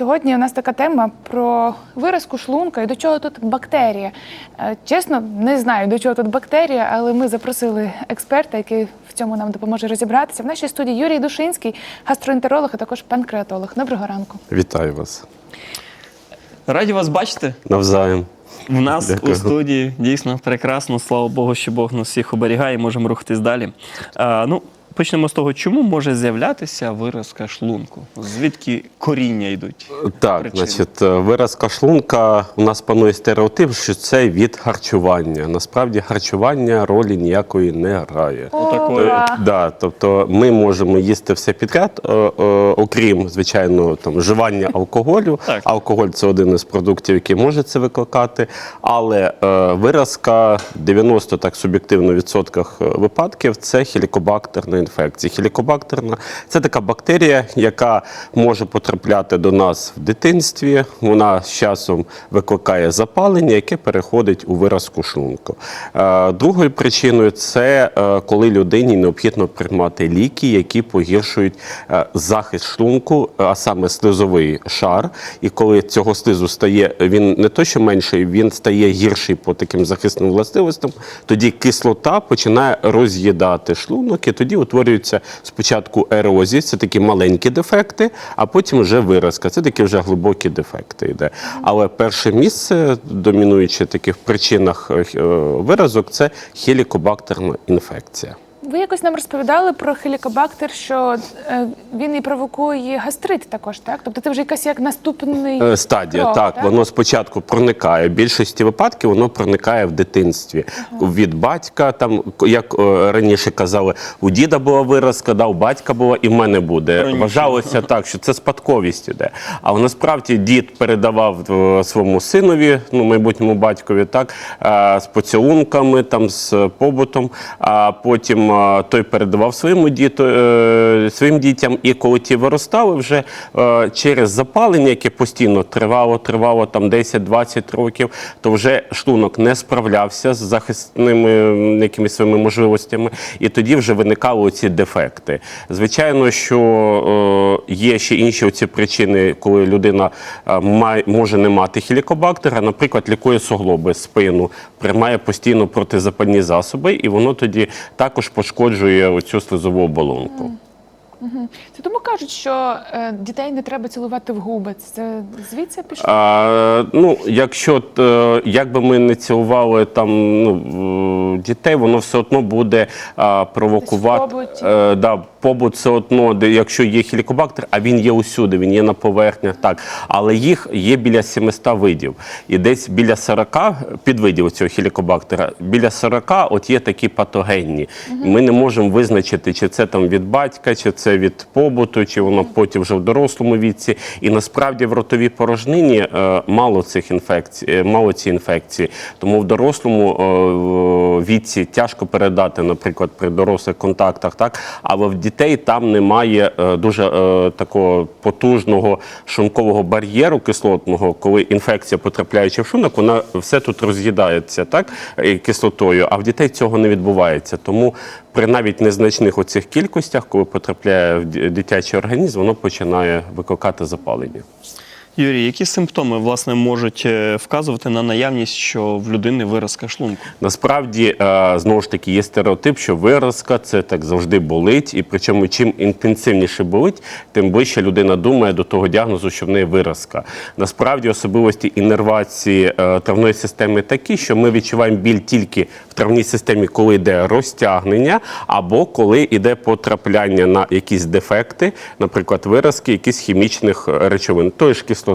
сьогодні у нас така тема про виразку шлунка і до чого тут бактерія. Е, Чесно, не знаю, до чого тут бактерія, але ми запросили експерта, який в цьому нам допоможе розібратися. В нашій студії Юрій Душинський, гастроентеролог, а також панкреатолог. Доброго ранку. Вітаю вас Раді вас бачити. навзаєм. В нас Дякую. у студії дійсно прекрасно. Слава Богу, що Бог нас всіх оберігає. Можемо рухатись далі. А, ну, почнемо з того, чому може з'являтися виразка шлунку? Звідки коріння йдуть? Так, Причини. значить, е, виразка шлунка у нас панує стереотип, що це від харчування. Насправді харчування ролі ніякої не грає. Отакої. Ура! Да, тобто ми можемо їсти все підряд, е, е, окрім звичайно там вживання алкоголю. Так. Алкоголь це один із продуктів, який може це викликати. Але е, виразка 90 так суб'єктивно відсотках е, випадків це хелікобактерна інфекція. Хелікобактерна це така бактерія, яка може потрапляти до нас в дитинстві. Вона з часом викликає запалення, яке переходить у виразку шлунку. Е, Другою причиною це е, коли людині необхідно приймати ліки, які погіршують е, захист шлунку, а саме слизовий шар. І коли цього слизу стає він не то, що менший, він стає гірший по таким захисним властивостям, тоді кислота починає роз'їдати шлунок, і тоді утворюються спочатку ерозії, це такі маленькі дефекти, а потім вже виразка. Це такі вже глибокі дефекти йде. Але перше місце, домінуючи таких причинах е, виразок, це хелікобактерна інфекція. Ви якось нам розповідали про хелікобактер, що е, він і провокує гастрит також, так? Тобто це вже якась як наступний Е, Стадія, крок, так, воно спочатку проникає. В більшості випадків воно проникає в дитинстві від батька. Там як е, раніше казали, у діда була виразка, да, у батька була, і в мене буде. Раніше. Вважалося так, що це спадковість іде. А насправді дід передавав е, своєму синові, ну майбутньому батькові, так е, з поцілунками, там з побутом. А потім е, той передавав своєму діту, е, своїм дітям, і коли ті виростали, вже е, через запалення, яке постійно тривало, тривало там 10-20 років, то вже шлунок не справлявся з захисними якимись своїми можливостями, і тоді вже виникали ці дефекти. Звичайно, що е, є ще інші оці причини, коли людина може не мати хелікобактера, наприклад, лікує суглоби, спину, приймає постійно протизапальні засоби, і воно тоді також пошкоджує оцю слизову оболонку. Це тому кажуть, що е, дітей не треба цілувати в губи. Це звідси пішло? А, ну, якщо е, як би ми не цілували там ну, дітей, воно все одно буде а, провокувати. Десь в побуті. Е, да, побут все одно, де, якщо є хелікобактер, а він є усюди, він є на поверхнях, так. Але їх є біля 700 видів. І десь біля 40 підвидів цього хелікобактера, біля 40 от є такі патогенні. Ми не можемо визначити, чи це там від батька, чи це від побуту, чи воно потім вже в дорослому віці. І насправді в ротовій порожнині е, мало цих інфекцій, е, мало ці інфекції. Тому в дорослому е, віці тяжко передати, наприклад, при дорослих контактах, так але в дітей там немає е, дуже е, такого потужного шумкового бар'єру кислотного, коли інфекція потрапляючи в шунок, вона все тут роз'їдається так кислотою. А в дітей цього не відбувається. Тому при навіть незначних оцих кількостях, коли потрапляє в дитячий організм, воно починає викликати запалення. Юрій, які симптоми власне можуть е, вказувати на наявність, що в людини виразка шлунку? Насправді, е, знову ж таки, є стереотип, що виразка це так завжди болить, і причому чим інтенсивніше болить, тим ближче людина думає до того діагнозу, що в неї виразка. Насправді особливості іннервації е, травної системи такі, що ми відчуваємо біль тільки в травній системі, коли йде розтягнення, або коли йде потрапляння на якісь дефекти, наприклад, виразки якісь хімічних речовин, тої ж кислоти.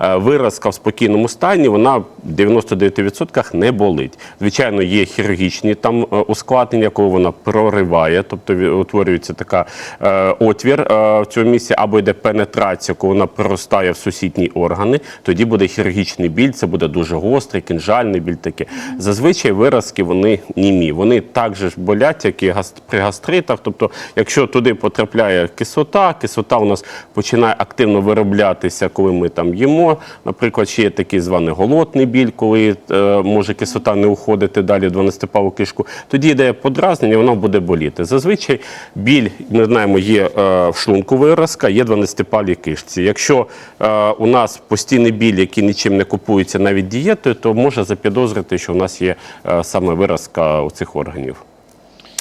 Е, Виразка в спокійному стані, вона в 99% не болить. Звичайно, є хірургічні там е, ускладнення, коли вона прориває, тобто утворюється така е, отвір в цьому місці, або йде пенетрація, коли вона проростає в сусідні органи. Тоді буде хірургічний біль, це буде дуже гострий, кінжальний біль таке. Зазвичай виразки вони німі. Вони так же ж болять, як і при гастритах. Тобто, якщо туди потрапляє кислота, кислота у нас починає активно вироблятися, коли ми там їмо. Наприклад, ще є такий званий голодний біль, коли е, може кислота не уходити далі в 12-палу кишку. Тоді йде подразнення, воно буде боліти. Зазвичай біль, ми знаємо, є е, в шлунку виразка, є 12-палій кишці. Якщо е, у нас постійний біль, який нічим не купується навіть дієтою, то може запідозрити, що у нас є саме виразка у цих органів.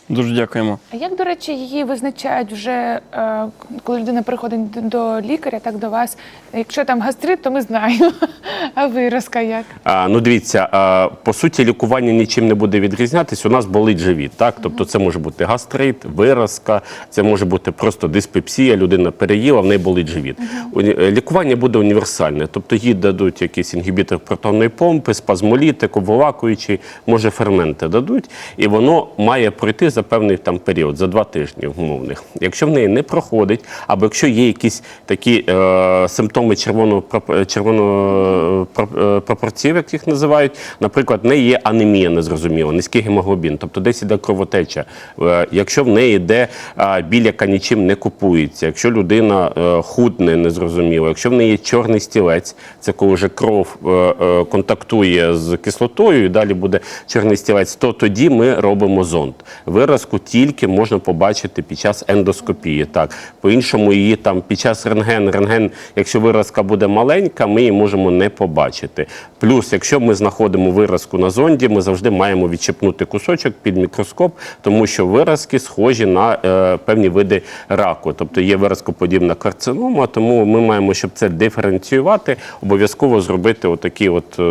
Дуже дякуємо. А як, до речі, її визначають вже, е, коли людина приходить до- лікаря, так до вас? Якщо там гастрит, то ми знаємо. А виразка як? А, ну дивіться, а, по суті, лікування нічим не буде відрізнятися. У нас болить живіт. Так? Тобто це може бути гастрит, виразка, це може бути просто диспепсія, людина переїла, в неї болить живіт. Е, Лікування буде універсальне, тобто їй дадуть якийсь інгібітор протонної помпи, спазмолітик, обволакуючий, може ферменти дадуть, і воно має пройти за певний там період, за два тижні умовних. Якщо в неї не проходить, або якщо є якісь такі е, симптоми червоного проп- червоного е, проп- е, як їх називають, наприклад, в неї є анемія незрозуміла, низький гемоглобін, тобто десь іде кровотеча. Е, Якщо в неї йде е, біль, яка нічим не купується, якщо людина е, худне незрозуміло, якщо в неї є чорний стілець, це коли вже кров е, е, контактує з кислотою і далі буде чорний стілець, то тоді ми робимо зонд. Виразку тільки можна побачити під час ендоскопії. Так, по-іншому її там під час рентген, рентген, якщо виразка буде маленька, ми її можемо не побачити. Плюс, якщо ми знаходимо виразку на зонді, ми завжди маємо відчепнути кусочок під мікроскоп, тому що виразки схожі на е, певні види раку. Тобто є виразкоподібна карцинома, тому ми маємо, щоб це диференціювати, обов'язково зробити отакий от, е,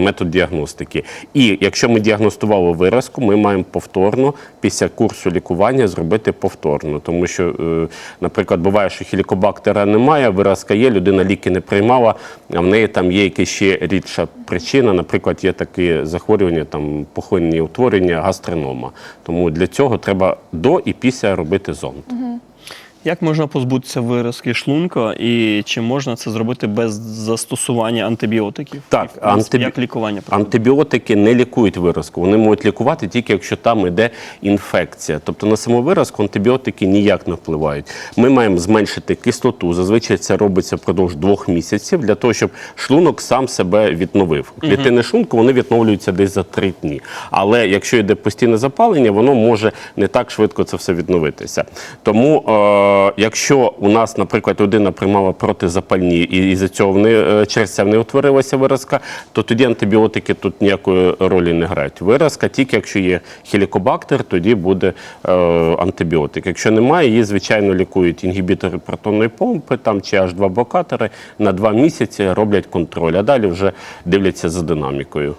метод діагностики. І якщо ми діагностували виразку, ми маємо повторно після курсу лікування зробити повторно. Тому що, е, наприклад, буває, що хілікобактера немає, виразка є, людина ліки не приймала, а в неї там є якась ще рідша причина. Наприклад, є такі захворювання, там пухлинні утворення, гастринома. Тому для цього треба до і після робити зонд. Як можна позбутися виразки шлунка і чи можна це зробити без застосування антибіотиків? Так, в антибі- як лікування проходить? Антибіотики не лікують виразку. Вони можуть лікувати тільки якщо там йде інфекція. Тобто на саму виразку антибіотики ніяк не впливають. Ми маємо зменшити кислоту. Зазвичай це робиться впродовж двох місяців для того, щоб шлунок сам себе відновив. Клітини шлунку вони відновлюються десь за три дні. Але якщо йде постійне запалення, воно може не так швидко це все відновитися. Тому, е, якщо у нас, наприклад, людина приймала протизапальні і із-за цього в неї, е, через це в неї утворилася виразка, то тоді антибіотики тут ніякої ролі не грають. Виразка тільки якщо є хелікобактер, тоді буде е, антибіотик. Якщо немає, її звичайно лікують інгібітори протонної помпи там чи H2 блокатори на два місяці роблять контроль, а далі вже дивляться за динамікою.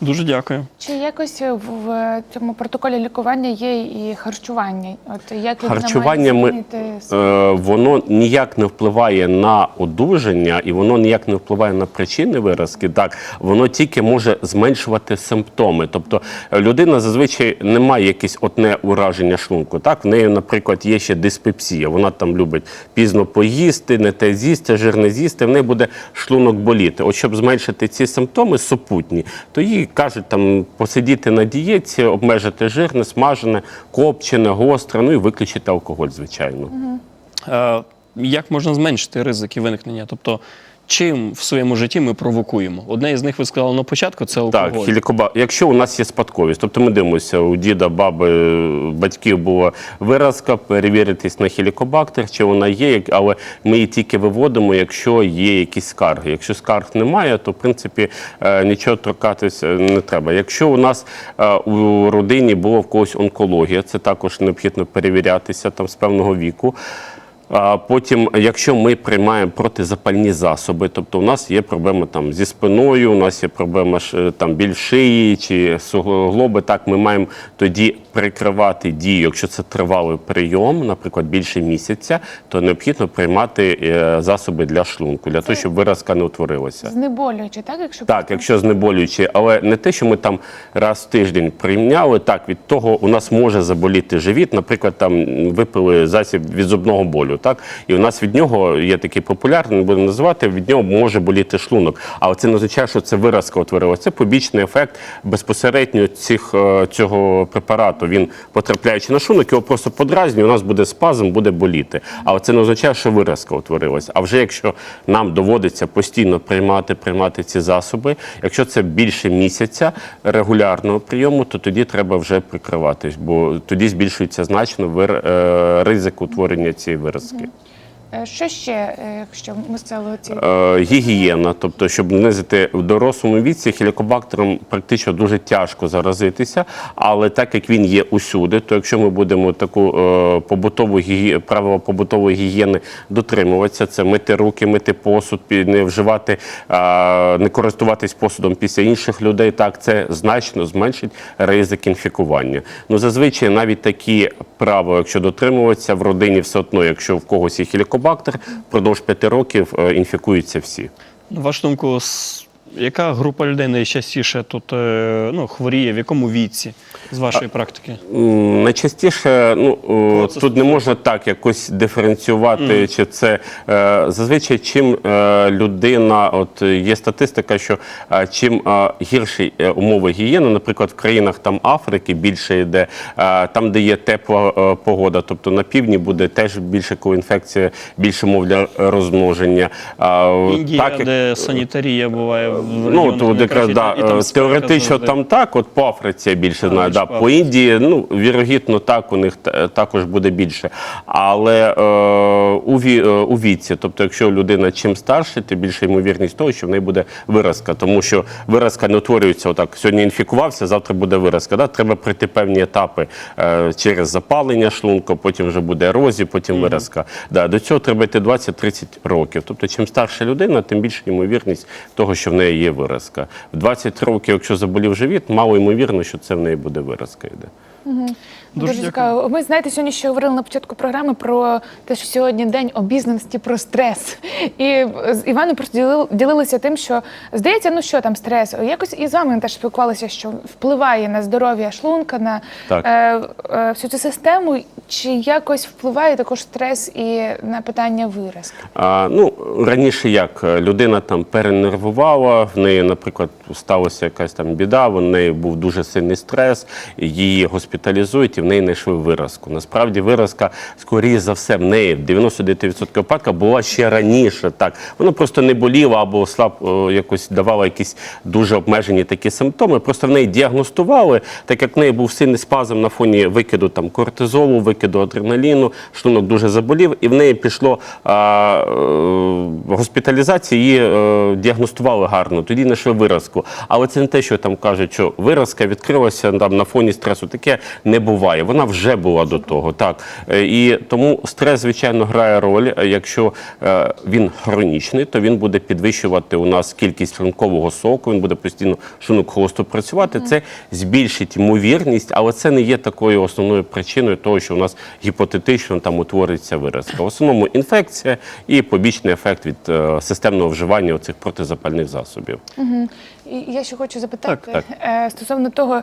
Дуже дякую. Чи якось в, в цьому протоколі лікування є і харчування? От як Харчування ми, е, воно ніяк не впливає на одужання і воно ніяк не впливає на причини виразки. Так, воно тільки може зменшувати симптоми. Тобто е, людина зазвичай не має якесь одне ураження шлунку. Так, в неї, наприклад, є ще диспепсія. Вона там любить пізно поїсти, не те з'їсти, жир не з'їсти. В неї буде шлунок боліти. От щоб зменшити ці симптоми супутні, то їй кажуть там посидіти на дієті, обмежити жирне, смажене, копчене, гостре, ну і виключити алкоголь, звичайно. Е, як можна зменшити ризики виникнення? Тобто, чим в своєму житті ми провокуємо? Одне із них ви сказали на початку це алкоголь. Так, хілікоба. Якщо у нас є спадковість, тобто ми дивимося, у діда, баби, батьків була виразка, перевіритись на хілікобактер, чи вона є, але ми її тільки виводимо, якщо є якісь скарги. Якщо скарг немає, то в принципі е, нічого торкатися не треба. Якщо у нас е, у родині було в когось онкологія, це також необхідно перевірятися там з певного віку. Потім, якщо ми приймаємо протизапальні засоби, тобто у нас є проблема там зі спиною, у нас є проблема там біль шиї чи суглоби, так ми маємо тоді прикривати дію. Якщо це тривалий прийом, наприклад, більше місяця, то необхідно приймати е, засоби для шлунку, для того, щоб виразка не утворилася. знеболюючи, так? Якщо Так, якщо знеболюючи, але не те, що ми там раз в тиждень прийняли, так від того у нас може заболіти живіт. Наприклад, там випили засіб від зубного болю. Так і у нас від нього є такий популярний, не будемо називати. Від нього може боліти шлунок. Але це не означає, що це виразка утворилася. Це побічний ефект безпосередньо цих е, цього препарату. Він потрапляючи на шлунок, його просто подразнює. У нас буде спазм, буде боліти. Але це не означає, що виразка утворилася. А вже якщо нам доводиться постійно приймати, приймати ці засоби, якщо це більше місяця регулярного прийому, то тоді треба вже прикриватись, бо тоді збільшується значно вир- е, ризик утворення цієї виразки. Е, Що ще, е, якщо ми сказали ці Е, гігієна, тобто, щоб знизити в дорослому віці, хелікобактером практично дуже тяжко заразитися, але так як він є усюди, то якщо ми будемо таку е, побутову гі... правила побутової гігієни дотримуватися, це мити руки, мити посуд, не вживати, е, не користуватись посудом після інших людей, так це значно зменшить ризик інфікування. Ну зазвичай навіть такі правила, якщо дотримуватися в родині, все одно, якщо в когось є хелікобактер, впродовж п'яти років е, інфікуються всі. На вашу думку, яка група людей найчастіше тут е, ну, хворіє, в якому віці з вашої практики? Найчастіше, ну о, тут не можна так якось диференціювати, чи це е, зазвичай чим е, людина, от е, є статистика, що е, чим е, гірші е, умови гігієни, наприклад, в країнах там Африки більше йде, е, там, де є тепла е, погода, тобто на півдні буде теж більше коінфекція, більше мов для розмноження. Індія, так, як- де санітарія буває в Ну, от якраз да, там е, теоретично там так, от по Африці я більше знаю. Да, по по Індії, ну вірогідно, так у них також буде більше. Але е, у, ві, е, у віці, тобто, якщо людина чим старше, тим більше ймовірність того, що в неї буде виразка, тому що виразка не утворюється отак. Сьогодні інфікувався, завтра буде виразка. Да? Треба пройти певні етапи е, через запалення шлунку, потім вже буде ерозія, потім виразка. Да, до цього треба йти 20-30 років. Тобто, чим старша людина, тим більше ймовірність того, що в неї є виразка. В 20 років, якщо заболів живіт, мало ймовірно, що це в неї буде виразка. Йде. Дуже, цікаво. Ми знаєте, сьогодні ще говорили на початку програми про те, що сьогодні день обізнаності про стрес. І з Іваном просто ділили- ділилися тим, що здається, ну що там стрес. Якось і з вами теж спілкувалися, що впливає на здоров'я шлунка, на Так. е, е, всю цю систему. Чи якось впливає також стрес і на питання виразки? А, ну, раніше як людина там перенервувала, в неї, наприклад, сталася якась там біда, в неї був дуже сильний стрес, її госпіталізують в неї знайшли виразку. Насправді виразка, скоріше за все, в неї в 99% випадків була ще раніше. Так, вона просто не боліла або слаб о, якось давала якісь дуже обмежені такі симптоми. Просто в неї діагностували, так як в неї був сильний спазм на фоні викиду там кортизолу, викиду адреналіну, шлунок дуже заболів, і в неї пішло а, е, госпіталізація, її е, діагностували гарно. Тоді знайшли виразку. Але це не те, що там кажуть, що виразка відкрилася там на фоні стресу. Таке не буває. Вона вже була до того. Так Е, і тому стрес, звичайно, грає роль. Е, Якщо е, він хронічний, то він буде підвищувати у нас кількість шлункового соку. Він буде постійно шлунок холосту працювати. Це збільшить ймовірність, але це не є такою основною причиною того, що у нас гіпотетично там утвориться виразка. В основному інфекція і побічний ефект від системного вживання цих протизапальних засобів. І я ще хочу запитати Так, е, стосовно того.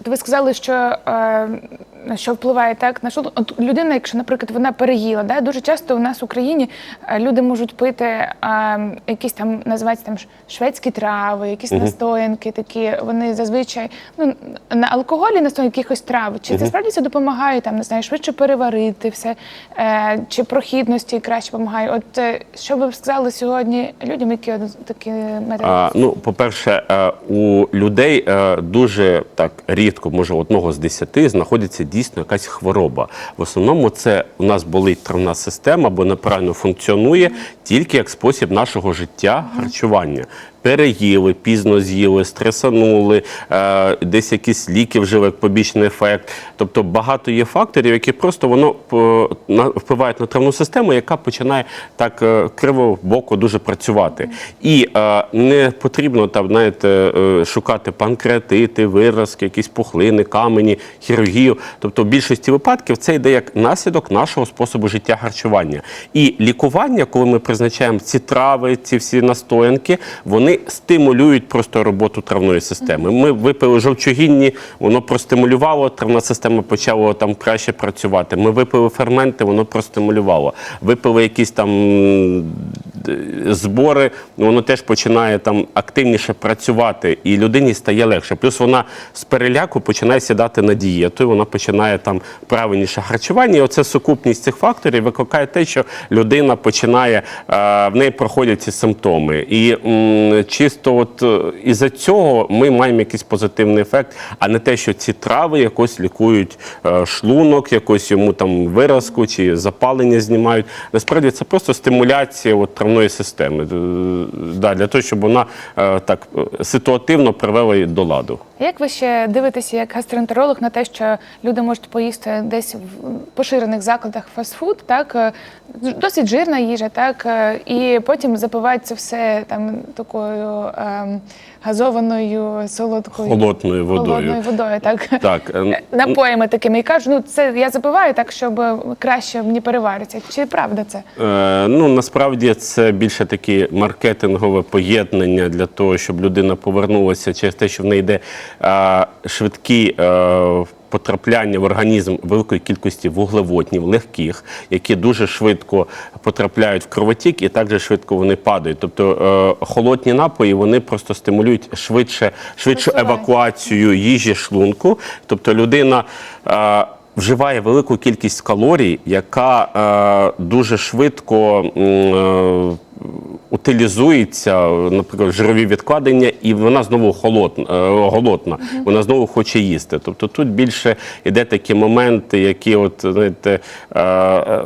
От Ви сказали, що, е, що впливає так на шлунок. От людина, якщо, наприклад, вона переїла, да, дуже часто у нас в Україні е, люди можуть пити е, якісь там називаються там шведські трави, якісь настоянки такі. Вони зазвичай ну на алкоголі настоянки якихось трав. Чи це справді це допомагає там, не знаю, швидше переварити все, е, чи прохідності краще допомагає? От е, що ви б сказали сьогодні людям, які от такі методи? А, ну, по-перше, е, у людей дуже так рідко, може, одного з десяти, знаходиться дійсно якась хвороба. В основному це у нас болить травна система, бо неправильно функціонує тільки як спосіб нашого життя харчування. Переїли, пізно з'їли, стресанули, е, десь якісь ліки вжили як побічний ефект. Тобто багато є факторів, які просто воно впливають на травну систему, яка починає так е, криво боку дуже працювати. І е, не потрібно там, знаєте, е, шукати панкреатити, виразки, якісь пухлини, камені, хірургію. Тобто, в більшості випадків це йде як наслідок нашого способу життя харчування. І лікування, коли ми призначаємо ці трави, ці всі настоянки, вони стимулюють просто роботу травної системи. Ми випили жовчогінні, воно простимулювало, травна система почала там краще працювати. Ми випили ферменти, воно простимулювало. Випили якісь там збори, воно теж починає там активніше працювати, і людині стає легше. Плюс вона з переляку починає сідати на дієту, вона починає там правильніше харчування. І оце сукупність цих факторів викликає те, що людина починає е, в неї проходять ці симптоми. І чисто от е, із-за цього ми маємо якийсь позитивний ефект, а не те, що ці трави якось лікують е, шлунок, якось йому там виразку чи запалення знімають. Насправді це просто стимуляція от, травної системи. Е, Да, для того, щоб вона так ситуативно привела її до ладу. Як ви ще дивитеся як гастроентеролог на те, що люди можуть поїсти десь в поширених закладах фастфуд, так досить жирна їжа, так і потім запивають це все там такою ем, газованою солодкою Холодною водою. холодною водою, так Так, е, напоями такими і кажуть, ну це я запиваю так, щоб краще мені перевариться. Чи правда це? Е, ну насправді це більше таке маркетингове поєднання для того, щоб людина повернулася через те, що в неї йде е, швидкі. Е, Потрапляння в організм великої кількості вуглеводнів, легких, які дуже швидко потрапляють в кровотік і так же швидко вони падають. Тобто е, холодні напої вони просто стимулюють швидше, швидшу евакуацію їжі шлунку. Тобто людина е, вживає велику кількість калорій, яка е, дуже швидко е, утилізується, наприклад, жирові відкладення, і вона знову холодна, е, голодна, вона знову хоче їсти. Тобто тут більше йде такі моменти, які от знаєте, е, е,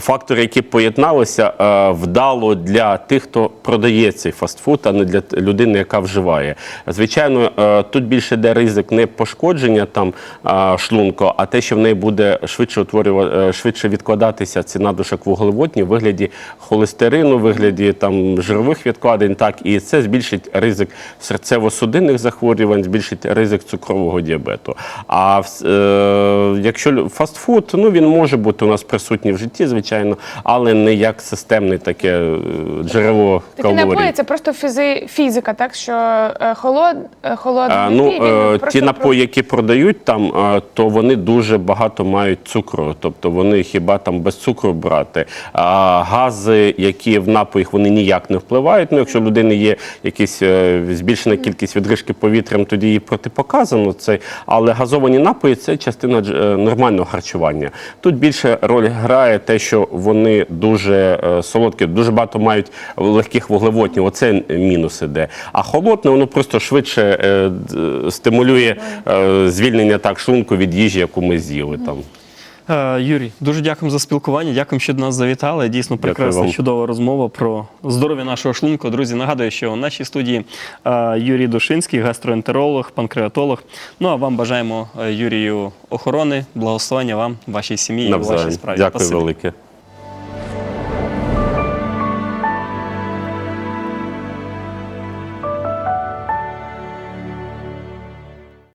фактори, які поєдналися, е, вдало для тих, хто продає цей фастфуд, а не для людини, яка вживає. Звичайно, е, тут більше йде ризик не пошкодження там е, шлунку, а те, що в неї буде швидше утворювати, швидше відкладатися ці надлишок вуглеводні в вигляді холестерину, в вигляді там жирових відкладень. Так, і це збільшить ризик серцево-судинних захворювань, збільшить ризик цукрового діабету. А е, якщо фастфуд, ну він може бути у нас присутній в житті, звичайно, але не як системне таке е, джерело Такі калорій. напої це просто фізи, фізика, так що е, холод, е, холодний А, ну, е, ті напої, які продають там, е, то вони дуже багато мають цукру. Тобто вони хіба там без цукру брати. А гази, які в напоях, вони ніяк не впливають. Ну, якщо в людини є якісь е, збільшена кількість відрижки повітрям, тоді їй протипоказано це. Але газовані напої це частина е, нормального харчування. Тут більше роль грає те, що вони дуже е, солодкі, дуже багато мають легких вуглеводнів. Оце мінус іде. А холодне, воно просто швидше стимулює звільнення так шлунку від їжі, яку ми з'їли там. Е, Юрій, дуже дякуємо за спілкування. Дякуємо, що до нас завітали. Дійсно прекрасна, чудова розмова про здоров'я нашого шлунку. Друзі, нагадую, що у нашій студії е, Юрій Душинський, гастроентеролог, панкреатолог. Ну а вам бажаємо е, Юрію охорони, благословення вам, вашій сім'ї і вашій справі. Дякую Спасибі. велике.